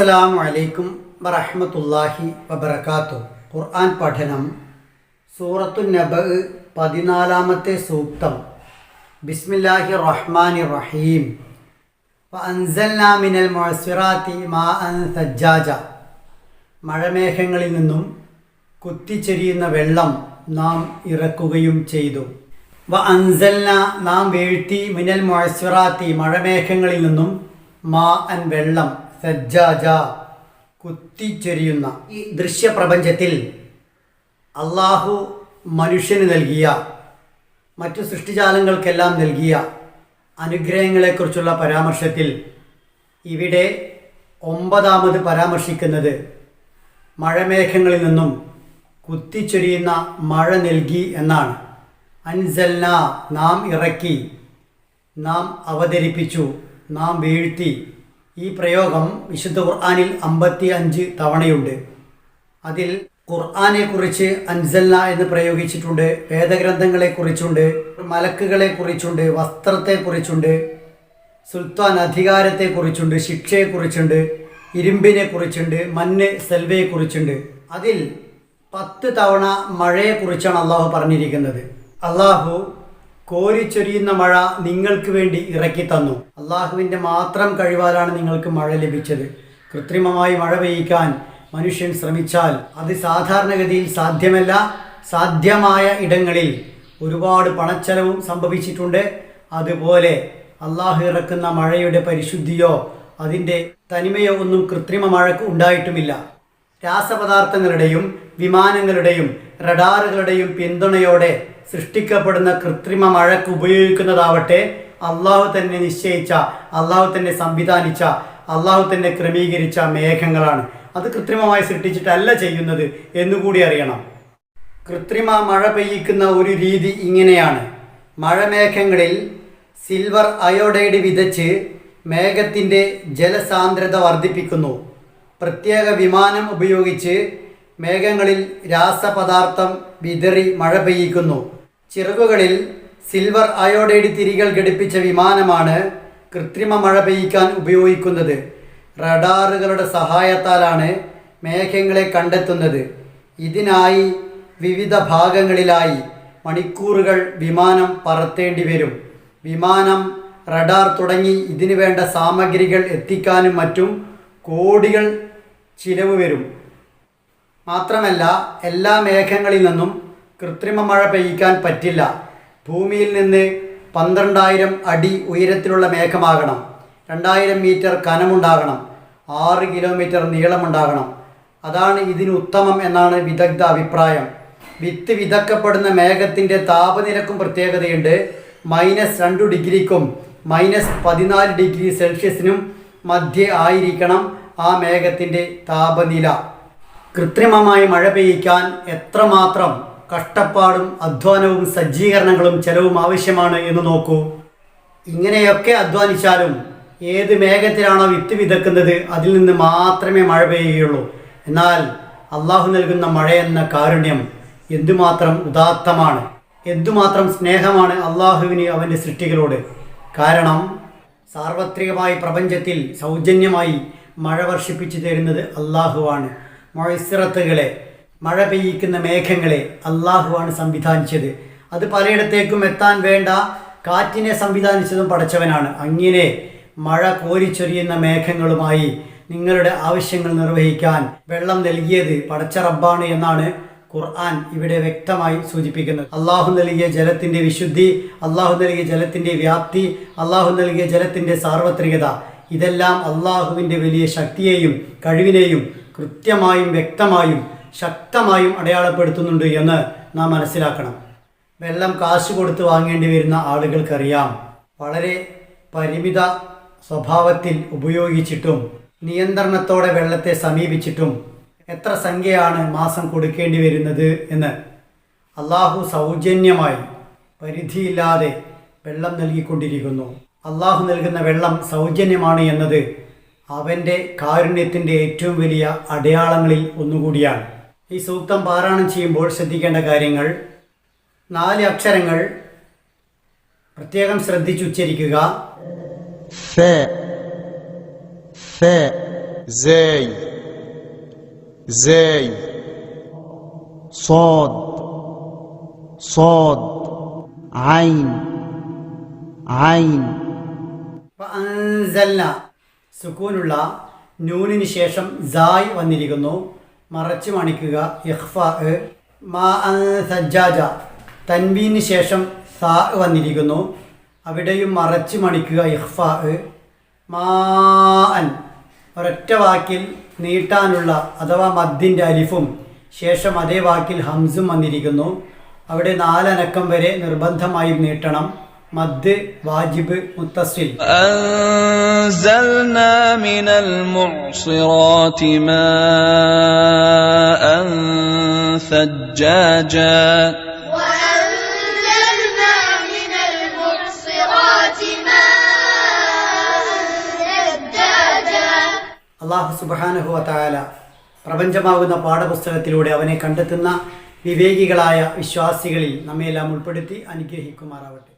അസ്സലാമു അലൈക്കും വറഹമത്തല്ലാഹി വബർക്കാത്തു ഖുർആൻ പഠനം സൂറത്തു നബ് പതിനാലാമത്തെ സൂക്തം. ബിസ്മില്ലാഹി റഹ്മാനി റഹീം. അൻസൽനാ മിനൽ മാ അൻ സജ്ജാജ. മഴമേഘങ്ങളിൽ നിന്നും കുത്തിച്ചെരിയുന്ന വെള്ളം നാം ഇറക്കുകയും ചെയ്തു. വ അൻസൽന നാം വീഴ്ത്തി മിനൽ മൊഴസിറാത്തി മഴമേഘങ്ങളിൽ നിന്നും മാ അൻ വെള്ളം സജ്ജാജ കുത്തിച്ചെരിയുന്ന ഈ ദൃശ്യപ്രപഞ്ചത്തിൽ അള്ളാഹു മനുഷ്യന് നൽകിയ മറ്റു സൃഷ്ടിജാലങ്ങൾക്കെല്ലാം നൽകിയ അനുഗ്രഹങ്ങളെക്കുറിച്ചുള്ള പരാമർശത്തിൽ ഇവിടെ ഒമ്പതാമത് പരാമർശിക്കുന്നത് മഴമേഘങ്ങളിൽ നിന്നും കുത്തിച്ചൊരിയുന്ന മഴ നൽകി എന്നാണ്. അൻസൽന നാം ഇറക്കി നാം അവതരിപ്പിച്ചു നാം വീഴ്ത്തി ഈ പ്രയോഗം വിശുദ്ധ ഖുർആാനിൽ അമ്പത്തി അഞ്ച് തവണയുണ്ട്. അതിൽ ഖുർആനെ കുറിച്ച് അൻസൽന എന്ന് പ്രയോഗിച്ചിട്ടുണ്ട് വേദഗ്രന്ഥങ്ങളെ കുറിച്ചുണ്ട് മലക്കുകളെ കുറിച്ചുണ്ട് വസ്ത്രത്തെ കുറിച്ചുണ്ട് സുൽത്താൻ അധികാരത്തെ കുറിച്ചുണ്ട് ശിക്ഷയെ കുറിച്ചുണ്ട് ഇരുമ്പിനെ കുറിച്ചുണ്ട് മണ്ണ് സെൽവയെ കുറിച്ചുണ്ട് അതിൽ പത്ത് തവണ മഴയെക്കുറിച്ചാണ് അള്ളാഹു പറഞ്ഞിരിക്കുന്നത്. അള്ളാഹു കോരിച്ചൊരിയുന്ന മഴ നിങ്ങൾക്ക് വേണ്ടി ഇറക്കി തന്നു. അള്ളാഹുവിന്റെ മാത്രം കഴിവാലാണ് നിങ്ങൾക്ക് മഴ ലഭിച്ചത്. കൃത്രിമമായി മഴ പെയ്യിക്കാൻ മനുഷ്യൻ ശ്രമിച്ചാൽ അത് സാധാരണഗതിയിൽ സാധ്യമല്ല. സാധ്യമായ ഇടങ്ങളിൽ ഒരുപാട് പണച്ചെലവും സംഭവിച്ചിട്ടുണ്ട്. അതുപോലെ അള്ളാഹു ഇറക്കുന്ന മഴയുടെ പരിശുദ്ധിയോ അതിന്റെ തനിമയോ ഒന്നും കൃത്രിമ മഴക്ക് ഉണ്ടായിട്ടുമില്ല. രാസപദാർത്ഥങ്ങളുടെയും വിമാനങ്ങളുടെയും റഡാറുകളുടെയും പിന്തുണയോടെ സൃഷ്ടിക്കപ്പെടുന്ന കൃത്രിമ മഴക്ക് ഉപയോഗിക്കുന്നതാവട്ടെ അള്ളാഹു തന്നെ നിശ്ചയിച്ച അള്ളാഹു തന്നെ സംവിധാനിച്ച അള്ളാഹു തന്നെ ക്രമീകരിച്ച മേഘങ്ങളാണ്. അത് കൃത്രിമമായി സൃഷ്ടിച്ചിട്ടല്ല ചെയ്യുന്നത് എന്നുകൂടി അറിയണം. കൃത്രിമ മഴ പെയ്യിക്കുന്ന ഒരു രീതി ഇങ്ങനെയാണ്. മഴമേഘങ്ങളിൽ സിൽവർ അയോഡൈഡ് വിതച്ച് മേഘത്തിന്റെ ജലസാന്ദ്രത വർദ്ധിപ്പിക്കുന്നു. പ്രത്യേക വിമാനം ഉപയോഗിച്ച് മേഘങ്ങളിൽ രാസപദാർത്ഥം വിതറി മഴ പെയ്യിക്കുന്നു. ചിറകുകളിൽ സിൽവർ അയോഡൈഡ് തിരികൾ ഘടിപ്പിച്ച വിമാനമാണ് കൃത്രിമ മഴ പെയ്യിക്കാൻ ഉപയോഗിക്കുന്നത്. റഡാറുകളുടെ സഹായത്താലാണ് മേഘങ്ങളെ കണ്ടെത്തുന്നത്. ഇതിനായി വിവിധ ഭാഗങ്ങളിലായി മണിക്കൂറുകൾ വിമാനം പറത്തേണ്ടി വരും. വിമാനം റഡാർ തുടങ്ങി ഇതിനു വേണ്ട സാമഗ്രികൾ എത്തിക്കാനും മറ്റും കോടികൾ ചിലവ് വരും. മാത്രമല്ല എല്ലാ മേഘങ്ങളിൽ നിന്നും കൃത്രിമ മഴ പെയ്യിക്കാൻ പറ്റില്ല. ഭൂമിയിൽ നിന്ന് പന്ത്രണ്ടായിരം അടി ഉയരത്തിലുള്ള മേഘമാകണം. രണ്ടായിരം മീറ്റർ കനമുണ്ടാകണം. ആറ് കിലോമീറ്റർ നീളമുണ്ടാകണം. അതാണ് ഇതിന് ഉത്തമം എന്നാണ് വിദഗ്ധ അഭിപ്രായം. വിത്ത് വിതക്കപ്പെടുന്ന മേഘത്തിന്റെ താപനിലക്കും പ്രത്യേകതയുണ്ട്. മൈനസ് രണ്ട് ഡിഗ്രിക്കും മൈനസ് പതിനാല് ഡിഗ്രി സെൽഷ്യസിനും മധ്യേ ആയിരിക്കണം ആ മേഘത്തിന്റെ താപനില. കൃത്രിമമായി മഴ പെയ്യിക്കാൻ എത്രമാത്രം കഷ്ടപ്പാടും അധ്വാനവും സജ്ജീകരണങ്ങളും ചെലവും ആവശ്യമാണ് എന്ന് നോക്കൂ. ഇങ്ങനെയൊക്കെ അധ്വാനിച്ചാലും ഏത് മേഘത്തിലാണോ വിത്ത് വിതക്കുന്നത് അതിൽ നിന്ന് മാത്രമേ മഴ പെയ്യുകയുള്ളൂ. എന്നാൽ അള്ളാഹു നൽകുന്ന മഴ എന്ന കാരുണ്യം എന്തുമാത്രം ഉദാത്തമാണ് എന്തുമാത്രം സ്നേഹമാണ് അള്ളാഹുവിന് അവന്റെ സൃഷ്ടികളോട്. കാരണം സാർവത്രികമായി പ്രപഞ്ചത്തിൽ സൗജന്യമായി മഴ വർഷിപ്പിച്ചു തരുന്നത് അള്ളാഹുവാണ്. മൊഴസിറത്തുകളെ മഴ പെയ്യിക്കുന്ന മേഘങ്ങളെ അള്ളാഹുവാണ് സംവിധാനിച്ചത്. അത് പലയിടത്തേക്കും എത്താൻ വേണ്ട കാറ്റിനെ സംവിധാനിച്ചതും പടച്ചവനാണ്. അങ്ങനെ മഴ കോരിച്ചൊരിയുന്ന മേഘങ്ങളുമായി നിങ്ങളുടെ ആവശ്യങ്ങൾ നിർവഹിക്കാൻ വെള്ളം നൽകിയത് പടച്ച റബ്ബാണ് എന്നാണ് ഖുർആൻ ഇവിടെ വ്യക്തമായി സൂചിപ്പിക്കുന്നത്. അള്ളാഹു നൽകിയ ജലത്തിന്റെ വിശുദ്ധി അള്ളാഹു നൽകിയ ജലത്തിന്റെ വ്യാപ്തി അള്ളാഹു നൽകിയ ജലത്തിന്റെ സാർവത്രികത ഇതെല്ലാം അള്ളാഹുവിന്റെ വലിയ ശക്തിയെയും കഴിവിനെയും കൃത്യമായും വ്യക്തമായും ശക്തമായും അടയാളപ്പെടുത്തുന്നുണ്ട് എന്ന് നാം മനസ്സിലാക്കണം. വെള്ളം കാശ് കൊടുത്ത് വാങ്ങേണ്ടി വരുന്ന ആളുകൾക്കറിയാം. വളരെ പരിമിത സ്വഭാവത്തിൽ ഉപയോഗിച്ചിട്ടും നിയന്ത്രണത്തോടെ വെള്ളത്തെ സമീപിച്ചിട്ടും എത്ര സംഖ്യയാണ് മാസം കൊടുക്കേണ്ടി വരുന്നത് എന്ന്. അള്ളാഹു സൗജന്യമായി പരിധിയില്ലാതെ വെള്ളം നൽകിക്കൊണ്ടിരിക്കുന്നു. അള്ളാഹു നൽകുന്ന വെള്ളം സൗജന്യമാണ് എന്നത് അവൻ്റെ കാരുണ്യത്തിൻ്റെ ഏറ്റവും വലിയ അടയാളങ്ങളിൽ ഒന്നുകൂടിയാണ് ഈ സൂക്തം പാരായണം ചെയ്യുമ്പോൾ ശ്രദ്ധിക്കേണ്ട കാര്യങ്ങൾ നാല് അക്ഷരങ്ങൾ പ്രത്യേകം ശ്രദ്ധിച്ചുച്ചരിക്കുക ف ف زاي زاي صاد صاد عين عين അൻസൽന സുക്കൂനുള്ള നൂനിന് ശേഷം സായ് വന്നിരിക്കുന്നു. മറച്ചു മണിക്കുക ഇഹ്ഫ മാ സജ്ജാജ. തൻവീന് ശേഷം സാ വന്നിരിക്കുന്നു. അവിടെയും മറച്ചു മണിക്കുക ഇഹ്ഫ മാ ഒരൊറ്റ വാക്കിൽ നീട്ടാനുള്ള അഥവാ മദ്ദിന്റെ അലിഫും ശേഷം അതേ വാക്കിൽ ഹംസും വന്നിരിക്കുന്നു. അവിടെ നാലനക്കം വരെ നിർബന്ധമായും നീട്ടണം. മദ് വാജിബ് മുത്തസിൽ أنزلنا من المعصرات ماء ثجاجا وأنزلنا من المعصرات ماء ثجاجا അള്ളാഹു സുബാനഹുവ തായാല പ്രപഞ്ചമാകുന്ന പാഠപുസ്തകത്തിലൂടെ അവനെ കണ്ടെത്തുന്ന വിവേകികളായ വിശ്വാസികളിൽ നമ്മയെല്ലാം ഉൾപ്പെടുത്തി അനുഗ്രഹിക്കുമാറാവട്ടെ